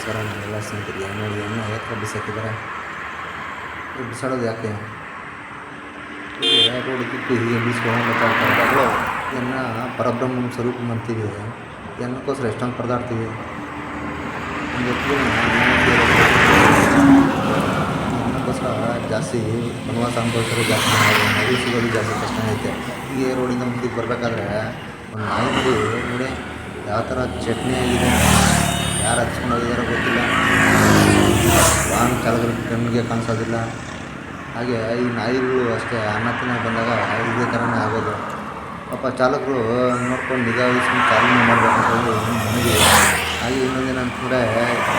ನಮಸ್ಕಾರ ನಾನೆಲ್ಲ ಸ್ನೇಹಿತರಿಗೆ ನೋಡಿ ಎಣ್ಣೆ ಯಾಕೆ ಬಿಸಾಕಿದ್ದಾರೆ. ಬಿಸಾಡೋದು ಯಾಕೆ? ರೋಡ್ ಕಿತ್ತು ಹೀಗೆ ಬರ್ತಾರೆ ಎನ್ನ ಪರಬ್ರಹ್ಮ ಸ್ವರೂಪ ಅಂತೀವಿ ಎನ್ನಕ್ಕೋಸ್ಕರ ಎಷ್ಟೊಂದು ಪರದಾಡ್ತೀವಿ. ಎನ್ನಕ್ಕೋಸ್ಕರ ಜಾಸ್ತಿ ವನವಾಸ ಅನುಭವಿಸೋದು ಜಾಸ್ತಿ ನದಿ ಸಿಗೋದು ಜಾಸ್ತಿ ಕಷ್ಟ ಐತೆ. ಹೀಗೆ ರೋಡಿಂದ ಮುಂದಕ್ಕೆ ಬರಬೇಕಾದ್ರೆ ಒಂದು ನಾಯಿ ನೋಡಿ ನೋಡಿ ಯಾವ ಥರ ಚಟ್ನಿ ಆಗಿದೆ. ಯಾರು ಹಚ್ಕೊಂಡು ಹೋಗಿದಾರೋ ಗೊತ್ತಿಲ್ಲ. ವಾಹನ ಚಾಲಕರು ಕಣ್ಣಿಗೆ ಕಾಣಿಸೋದಿಲ್ಲ. ಹಾಗೆ ಈ ನಾಯಿಗಳು ಅಷ್ಟೇ ಅನ್ನ ತಿನ್ನ ಬಂದಾಗ ಇದೇ ಥರನೇ ಆಗೋದು. ಪಾಪ ಚಾಲಕರು ನೋಡ್ಕೊಂಡು ನಿಗಾ ವಹಿಸ್ಕೊಂಡು ಚಾಲನೆ ಮಾಡಬೇಕಂತ ನನಗೆ ಹಾಗೆ ಇನ್ನೊಂದೇನಂತಂದರೆ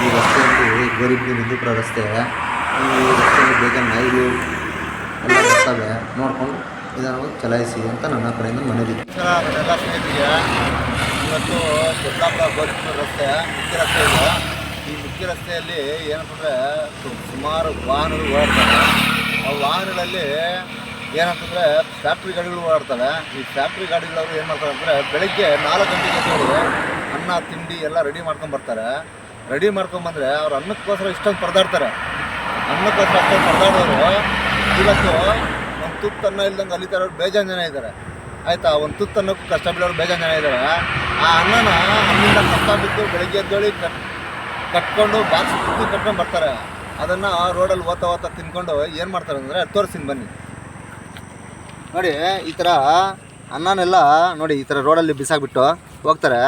ಈ ರಸ್ತೆಯಲ್ಲಿ ಗೋರಿಬ್ಬರು ಹಿಂದೂಪುರ ರಸ್ತೆ, ಈ ರಸ್ತೆಯಲ್ಲಿ ಬೇಗ ನಾಯಿಗಳು ಎಲ್ಲ ಬರ್ತವೆ. ನೋಡ್ಕೊಂಡು ನಿಧಾನವಾಗಿ ಚಲಾಯಿಸಿ ಅಂತ ನನ್ನ ಕಡೆಯಿಂದ ಸ್ನೇಹಿತರಿಗೆ ಇವತ್ತು ದೊಡ್ಡಾಪುರ ಗೋರಿಪುರ ರಸ್ತೆ, ಮುಖ್ಯ ರಸ್ತೆ ಇದೆ. ಈ ಮುಖ್ಯ ರಸ್ತೆಯಲ್ಲಿ ಏನಂತಂದರೆ ಸುಮಾರು ವಾಹನಗಳು ಓಡಾಡ್ತವೆ. ಆ ವಾಹನಗಳಲ್ಲಿ ಏನಂತಂದರೆ ಫ್ಯಾಕ್ಟ್ರಿ ಗಾಡಿಗಳು ಓಡಾಡ್ತವೆ. ಈ ಫ್ಯಾಕ್ಟ್ರಿ ಗಾಡಿಗಳವರು ಏನು ಮಾಡ್ತಾರೆ ಅಂದರೆ ಬೆಳಗ್ಗೆ ನಾಲ್ಕು ಗಂಟೆಗೆ ಎದ್ದೇಳಿ ಅನ್ನ, ತಿಂಡಿ ಎಲ್ಲ ರೆಡಿ ಮಾಡ್ಕೊಂಡು ಬರ್ತಾರೆ. ರೆಡಿ ಮಾಡ್ಕೊಂಬಂದರೆ ಅವ್ರು ಅನ್ನಕ್ಕೋಸ್ಕರ ಇಷ್ಟೊಂದು ಪರದಾಡ್ತಾರೆ. ಅನ್ನಕ್ಕೋಸ್ಕರ ಅಷ್ಟೊಂದು ಪರದಾಡೋರು ಇವತ್ತು ಒಂದು ತುತ್ತನ್ನ ಇಲ್ದಂಗೆ ಅಲಿತಾರೋರು ಬೇಜಾನ್ ಜನ ಇದ್ದಾರೆ. ಆಯಿತಾ? ಒಂದು ತುತ್ತು ಅನ್ನಕ್ಕೂ ಕಷ್ಟ ಬೀಳೋರು ಬೇಜಾನ್ ಜನ ಇದ್ದಾರೆ. ಆ ಅನ್ನನ ಅಲ್ಲಿಂದ ಕಪ್ಪ ಬಿದ್ದು ಬೆಳಗ್ಗೆ ಎದ್ದೇಳಿ ಕಟ್ ಕಟ್ಕೊಂಡು ಬಾಕ್ಸ್ ಸುತ್ತಿ ಕಟ್ಕೊಂಡು ಬರ್ತಾರೆ. ಅದನ್ನು ರೋಡಲ್ಲಿ ಓತ ಓತ ತಿನ್ಕೊಂಡು ಏನು ಮಾಡ್ತಾರೆ ಅಂದರೆ ತೋರಿಸ್ತೀನಿ ಬನ್ನಿ. ನೋಡಿ, ಈ ಥರ ಅನ್ನನೆಲ್ಲ ನೋಡಿ, ಈ ಥರ ರೋಡಲ್ಲಿ ಬಿಸಾಕ್ಬಿಟ್ಟು ಹೋಗ್ತಾರೆ.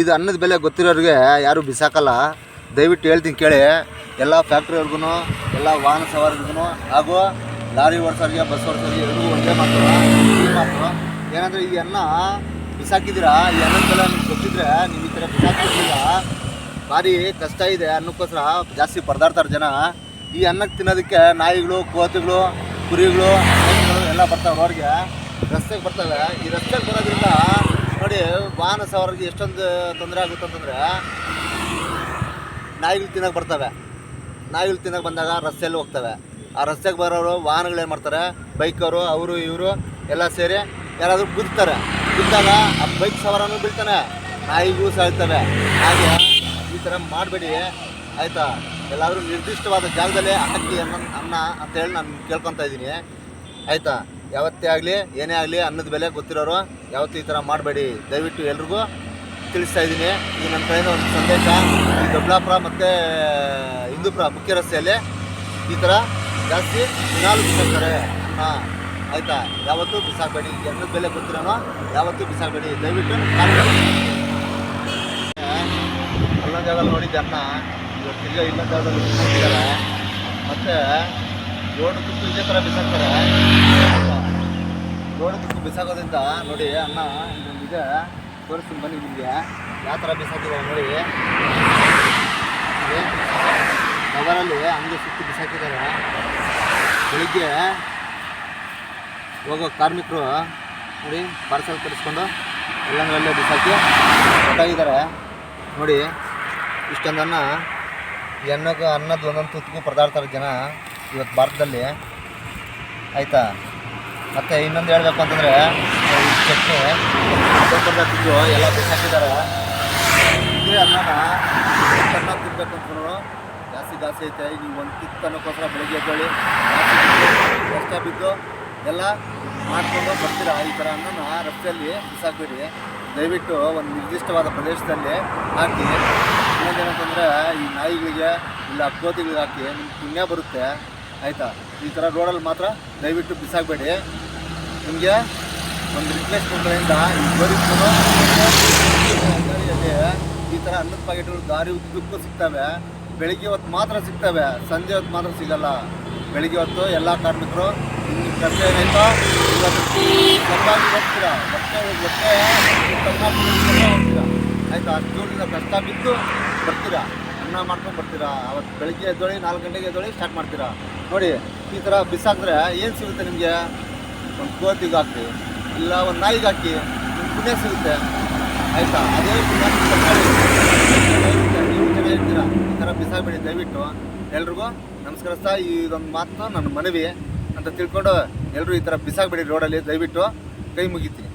ಇದು ಅನ್ನದ ಬೆಲೆ ಗೊತ್ತಿರೋರಿಗೆ ಯಾರೂ ಬಿಸಾಕಲ್ಲ. ದಯವಿಟ್ಟು ಹೇಳ್ತೀನಿ ಕೇಳಿ. ಎಲ್ಲ ಫ್ಯಾಕ್ಟ್ರಿಯವ್ರಿಗೂ ಎಲ್ಲ ವಾಹನ ಸವಾರಿಗೂ ಹಾಗೂ ಲಾರಿ ಓಡಿಸೋರಿಗೆ, ಬಸ್ ಓಡಿಸೋರಿಗೆ ಎಲ್ಲರಿಗೂ ಒಂದೇ ಏನಂದರೆ ಈ ಅನ್ನ ಬಿಸಾಕಿದ್ದೀರಾ? ಈ ಅನ್ನದ ಬೆಲೆ ನಿಮ್ಗೆ ಗೊತ್ತಿದ್ರೆ ನೀವು ಈ ಥರ ಬಿಸಾಕಿರ್ಲಿಲ್ಲ ಭಾರಿ ಕಷ್ಟ ಇದೆ, ಅನ್ನಕ್ಕೋಸ್ಕರ ಜಾಸ್ತಿ ಪರದಾಡ್ತಾರೆ ಜನ. ಈ ಅನ್ನಕ್ಕೆ ತಿನ್ನೋದಕ್ಕೆ ನಾಯಿಗಳು, ಕೋತಿಗಳು, ಕುರಿಗಳು ಎಲ್ಲ ಬರ್ತಾವೆ ಅವ್ರಿಗೆ. ರಸ್ತೆಗೆ ಬರ್ತವೆ. ಈ ರಸ್ತೆಗೆ ಬರೋದ್ರಿಂದ ನೋಡಿ ವಾಹನ ಸವಾರಿಗೆ ಎಷ್ಟೊಂದು ತೊಂದರೆ ಆಗುತ್ತೆ ಅಂತಂದರೆ ನಾಯಿಗಳು ತಿನ್ನೋಕೆ ಬರ್ತವೆ. ನಾಯಿಗಳು ತಿನ್ನೋಕೆ ಬಂದಾಗ ರಸ್ತೆಯಲ್ಲಿ ಹೋಗ್ತವೆ. ಆ ರಸ್ತೆಗೆ ಬರೋರು ವಾಹನಗಳು ಏನು ಮಾಡ್ತಾರೆ? ಬೈಕವರು, ಅವರು, ಇವರು ಎಲ್ಲ ಸೇರಿ ಯಾರಾದರೂ ಗುದ್ತಾರೆ ಬಿದ್ದಾಗ ಆ ಬೈಕ್ ಸವಾರನೂ ಬೀಳ್ತಾನೆ. ನಾಯಿಗೂ ಸಾಯ್ತವೆ ಹಾಗೆ ಈ ಥರ ಮಾಡಬೇಡಿ. ಆಯಿತಾ? ಎಲ್ಲಾದರೂ ನಿರ್ದಿಷ್ಟವಾದ ಜಾಗದಲ್ಲೇ ಹಾಕಿ ಅನ್ನ ಅನ್ನ ಅಂತೇಳಿ ನಾನು ಕೇಳ್ಕೊತಾ ಇದ್ದೀನಿ. ಆಯಿತಾ? ಯಾವತ್ತೇ ಆಗಲಿ, ಏನೇ ಆಗಲಿ ಅನ್ನದ ಬೆಲೆ ಗೊತ್ತಿರೋರು ಯಾವತ್ತೂ ಈ ಥರ ಮಾಡಬೇಡಿ. ದಯವಿಟ್ಟು ಎಲ್ರಿಗೂ ತಿಳಿಸ್ತಾ ಇದ್ದೀನಿ. ಈ ನನ್ನ ಕಡೆಯಿಂದ ಒಂದು ಸಂದೇಶ, ಈ ದೊಡ್ಡಾಪುರ ಮತ್ತು ಹಿಂದೂಪುರ ಮುಖ್ಯ ರಸ್ತೆಯಲ್ಲಿ ಈ ಥರ ಜಾಸ್ತಿ ದಿನಾಲು ಬಿಸಾಕ್ತಾರೆ ಅನ್ನ. ಆಯಿತಾ? ಯಾವತ್ತೂ ಬಿಸಾಕಬೇಡಿ ಎಣ್ಣೆ ಬೆಲೆ ಗೊತ್ತಿರೋನೋ? ಯಾವತ್ತೂ ಬಿಸಾಕಬೇಡಿ ದಯವಿಟ್ಟು ಅಲ್ಲೊಂದು ಜಾಗದಲ್ಲಿ ನೋಡಿದ್ದೆ ಅನ್ನ ಇವತ್ತು ಇಲ್ಲ ಜಾಗದಲ್ಲಿ ಬಿಸಾಕಿದ್ದಾರೆ ಮತ್ತು ರೋಡ್ ತುಕ್ಕು ಇದೇ ಥರ ಬಿಸಾಕ್ತಾರೆ. ರೋಡ್ ತುಕ್ಕು ಬಿಸಾಕೋದ್ರಿಂದ ನೋಡಿ ಅನ್ನ ಇದೆ. ತೋರಿಸ್ತೀನಿ ಬನ್ನಿ ನಿಮಗೆ. ಯಾವ ಥರ ಬಿಸಾಕಿದ್ದಾರೆ ನೋಡಿ. ಕವರಲ್ಲಿ ಹಂಗೆ ಸುತ್ತಿ ಬಿಸಾಕಿದ್ದಾರೆ. ಬೆಳಿಗ್ಗೆ ಹೋಗೋ ಕಾರ್ಮಿಕರು, ನೋಡಿ ಪಾರ್ಸಲ್ ತರಿಸ್ಕೊಂಡು ಎಲ್ಲಂದ್ರಲ್ಲೇ ಬಿಸಾಕಿ ಹೊಟ್ಟಾಗಿದ್ದಾರೆ ನೋಡಿ, ಇಷ್ಟೊಂದನ್ನು ಎಣ್ಣೆಗೆ ಅನ್ನದ ಒಂದೊಂದು ತುತ್ತಿಗೂ ಪರದಾಡ್ತಾರೆ ಜನ ಇವತ್ತು ಭಾರತದಲ್ಲಿ. ಆಯಿತಾ? ಮತ್ತು ಇನ್ನೊಂದು ಹೇಳಬೇಕು ಅಂತಂದರೆ ಚಟ್ನಿ ತಿಂದು ಎಲ್ಲ ಬಿಸಾಕಿದ್ದಾರೆ. ಇದೇ ಅನ್ನನ ತಿನ್ಬೇಕು ಅಂತಂದ್ರು ಜಾಸ್ತಿ ಜಾಸ್ತಿ ಐತೆ. ಈಗ ಒಂದು ಕಿತ್ತು ಬೆಳಗ್ಗೆ ಬೆಳಿಗ್ಗೆ ಎದ್ದೇಳಿ ಕಷ್ಟ ಬಿದ್ದು ಎಲ್ಲ ಮಾಡ್ಕೊಂಡು ಬರ್ತೀರಾ ಈ ಥರ ಅನ್ನನ ರಸ್ತೆಯಲ್ಲಿ ಬಿಸಾಕಬೇಡಿ. ದಯವಿಟ್ಟು ಒಂದು ನಿರ್ದಿಷ್ಟವಾದ ಪ್ರದೇಶದಲ್ಲಿ ಹಾಕಿ. ಇನ್ನೊಂದೇನಂತಂದರೆ ಈ ನಾಯಿಗಳಿಗೆ ಇಲ್ಲ ಕೋತಿಗಳಿಗೆ ಹಾಕಿ ನಿಮ್ಗೆ ಪುಣ್ಯ ಬರುತ್ತೆ. ಆಯಿತಾ? ಈ ಥರ ರೋಡಲ್ಲಿ ಮಾತ್ರ ದಯವಿಟ್ಟು ಬಿಸಾಕಬೇಡಿ. ನಿಮಗೆ ಒಂದು ರಿಪ್ಲೇಸ್ಮೆಂಟ್ಗಳಿಂದ ಈ ಅಂಗಡಿಯಲ್ಲಿ ಈ ಥರ ಅನ್ನದ ಪ್ಯಾಕೆಟ್ಗಳು ದಾರಿ ಉದ್ದಕ್ಕೂ ಸಿಗ್ತವೆ. ಬೆಳಿಗ್ಗೆ ಹೊತ್ತು ಮಾತ್ರ ಸಿಗ್ತವೆ. ಸಂಜೆ ಹೊತ್ತು ಮಾತ್ರ ಸಿಗಲ್ಲ. ಬೆಳಿಗ್ಗೆ ಹೊತ್ತು ಎಲ್ಲ ಕಾರ್ಮಿಕರು ಕಷ್ಟ ಏನಾಯ್ತೋ ಇವತ್ತು ಹೋಗ್ತೀರಾ ದೂರದಿಂದ ಕಷ್ಟ ಬಿದ್ದು ಬರ್ತೀರಾ ಅನ್ನ ಮಾಡ್ಕೊಂಡು ಬರ್ತೀರಾ ಅವತ್ತು ಬೆಳಗ್ಗೆ ಎದ್ದೊಳಿ ನಾಲ್ಕು ಗಂಟೆಗೆ ಎದ್ದೊಳಿ ಸ್ಟಾರ್ಟ್ ಮಾಡ್ತೀರಾ ನೋಡಿ, ಈ ಥರ ಬಿಸಾಕಿದ್ರೆ ಏನು ಸಿಗುತ್ತೆ ನಿಮಗೆ? ಒಂದು ಕೋತಿಗೆ ಹಾಕಿ, ಇಲ್ಲ ಒಂದು ನಾಯಿಗೆ ಹಾಕಿ, ನಿಮ್ಗೆ ಪುಣ್ಯ ಸಿಗುತ್ತೆ. ಆಯಿತಾ? ಅದೇ ನೀವು ಹೇಳ್ತೀರಾ? ಈ ಥರ ಬಿಸಾಕಬೇಡಿ ದಯವಿಟ್ಟು. ಎಲ್ರಿಗೂ ನಮಸ್ಕರಿಸ್ತಾ ಇದೊಂದು ಮಾತು ನನ್ನ ಮನವಿ. ಅಂತ ತಿಳ್ಕೊಂಡು ಎಲ್ಲರೂ ಈ ಥರ ಬಿಸಾಕಬೇಡಿ ರೋಡಲ್ಲಿ ದಯವಿಟ್ಟು ಕೈ ಮುಗಿತೀನಿ.